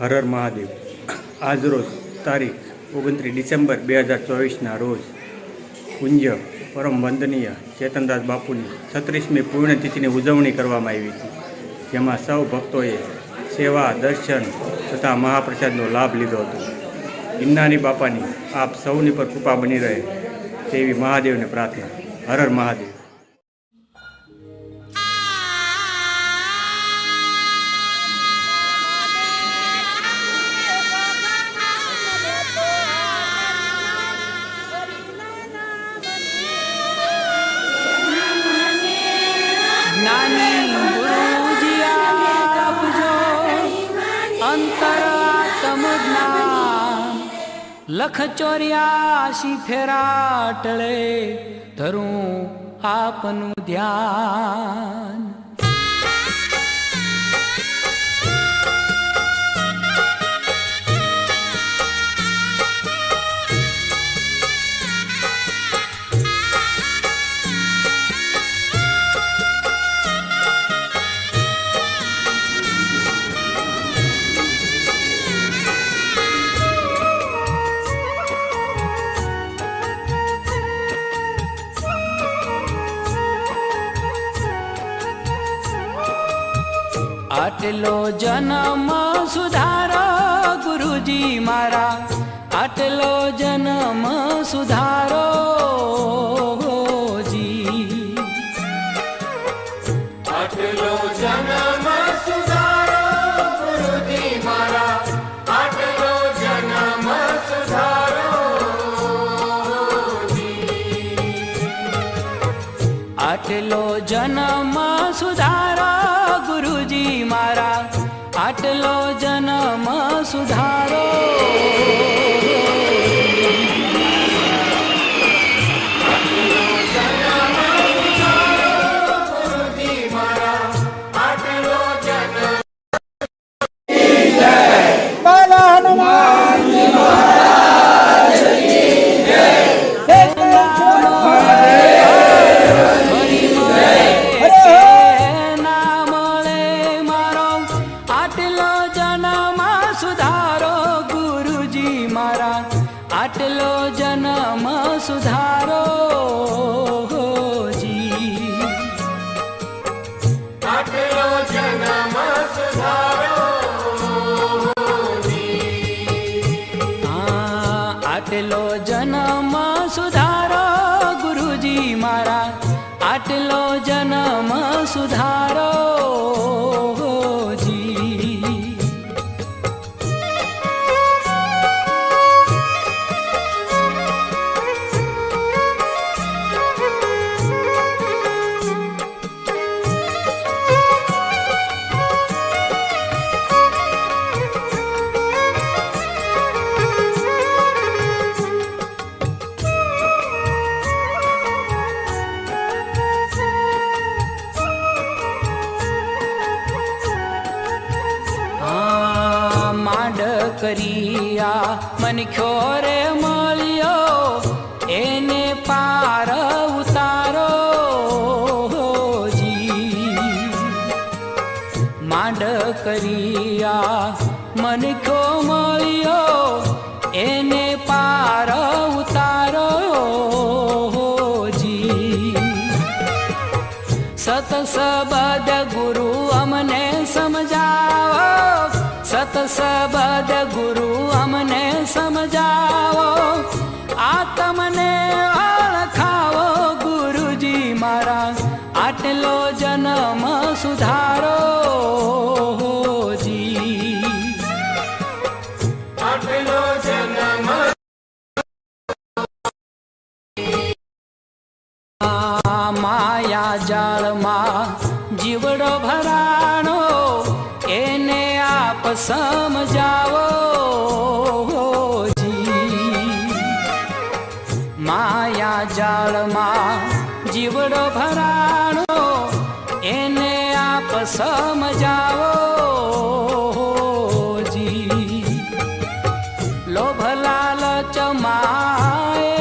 હર હર મહાદેવ. આજરોજ તારીખ ઓગણત્રીસ ડિસેમ્બર બે હજાર ચોવીસના રોજ પૂજ્ય પરમ વંદનીય ચેતનદાસ બાપુની છત્રીસમી પૂર્ણતિથિની ઉજવણી કરવામાં આવી હતી. જેમાં સૌ ભક્તોએ સેવા, દર્શન તથા મહાપ્રસાદનો લાભ લીધો હતો. ઇન્નાની બાપાની આપ સૌની પર કૃપા બની રહે તેવી મહાદેવને પ્રાર્થના. હર હર મહાદેવ. જ્ઞાની ગુરુજી આપજો. અંતરાત્મ જ્ઞાન લખ ચોર્યાસી ફેરા ટળે ધરું આપનું ધ્યાન. આટલો જન્મ સુધારો ગુરુજી મારા. આટલો જન્મ સુધારો જી આટલો જન્મ આટલો જન્મ સુધારો ગુરુજી મારા. આટલો જન્મ સુધારો આટલો જન્મ સુધારો આટલો જન્મ સુધારો ગુરુજી મારા. આટલો જન્મ સુધારો કરિયા મન રે મળ્યો એને પાર ઉતારો. જી. માંડ કરિયા મનખ્યો મળ્યો એને સત સબદ ગુરુ અમને સમજાવો. સતસબદ ગુરુ અમને સમજાવો. આ તમને ઓળખાવો ગુરુજી મારા. આટલો જન્મ સુધારો માયા જાળમાં જીવડો ભરાણો, એને આપ સમજાવો માયા જાળમાં જીવડો ભરાણો, એને આપ સમજાવો લોભ લાલચ માએ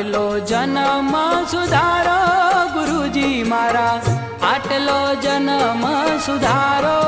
આટલો જન્મ સુધારો ગુરુજી મારા. આટલો જન્મ સુધારો.